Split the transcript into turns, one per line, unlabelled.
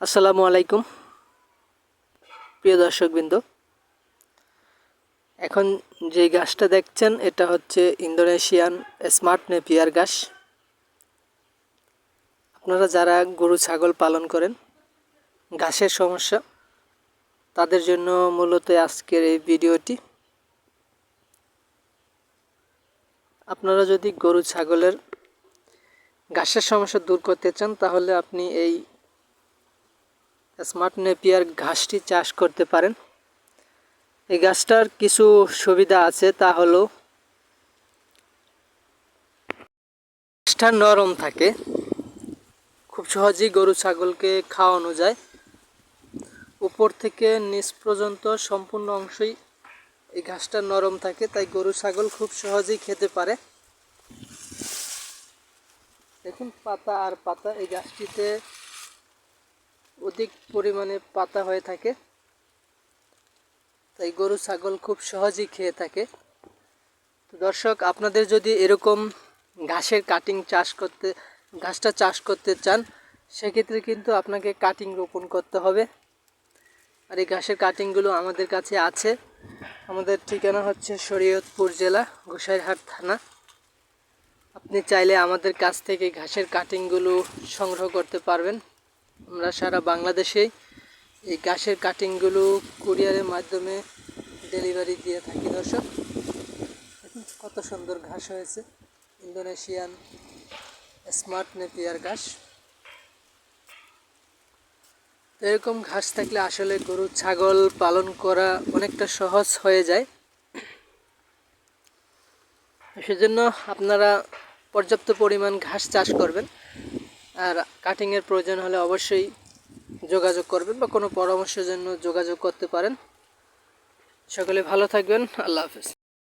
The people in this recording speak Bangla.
আসসালামু আলাইকুম। প্রিয় দর্শকবৃন্দ, এখন যে গাছটা দেখছেন, এটা হচ্ছে ইন্দোনেশিয়ান স্মার্ট নেপিয়ার গাছ। আপনারা যারা গরু, ছাগল পালন করেন ঘাসের সমস্যা, তাদের জন্য মূলত আজকের এই ভিডিওটি। আপনারা যদি গরু, ছাগলের ঘাসের সমস্যা দূর করতে চান, তাহলে আপনি এই স্মার্ট নেপিয়ার ঘাসটি চাষ করতে পারেন। এই গাছটার কিছু সুবিধা আছে, তা হলো ঘাসটা নরম থাকে। খুব সহজেই গরু ছাগলকে খাওয়ানো যায়। উপর থেকে নিচ পর্যন্ত সম্পূর্ণ অংশই এই ঘাসটা নরম থাকে, তাই গরু ছাগল খুব সহজেই খেতে পারে। দেখুন, পাতা আর পাতা এই গাছটিতে অধিক পরিমাণে পাতা হয়ে থাকে। তাই গরু, ছাগল খুব সহজেই খেয়ে থাকে। তো দর্শক, আপনাদের যদি এরকম ঘাসের কাটিং চাষ করতে, ঘাসটা চাষ করতে চান, সেক্ষেত্রে কিন্তু আপনাকে কাটিং রোপণ করতে হবে। আর এই ঘাসের কাটিংগুলো আমাদের কাছে আছে। আমাদের ঠিকানা হচ্ছে শরীয়তপুর জেলা, গোসাইরহাট থানা। আপনি চাইলে আমাদের কাছ থেকে ঘাসের কাটিংগুলো সংগ্রহ করতে পারবেন। আমরা সারা বাংলাদেশে এই ঘাসের কাটিংগুলো কুরিয়ারের মাধ্যমে ডেলিভারি দিয়ে থাকি, দর্শক। কত সুন্দর ঘাস হয়েছে। ইন্দোনেশিয়ান স্মার্ট নেপিয়ার ঘাস। এরকম ঘাস থাকলে আসলে গরু, ছাগল পালন করা অনেকটা সহজ হয়ে যায়। সেজন্য আপনারা পর্যাপ্ত পরিমাণ ঘাস চাষ করবেন। আর কাটিংয়ের প্রয়োজন হলে অবশ্যই যোগাযোগ করবেন বা কোনো পরামর্শের জন্য যোগাযোগ করতে পারেন। সকলে ভালো থাকবেন, আল্লাহ হাফেজ।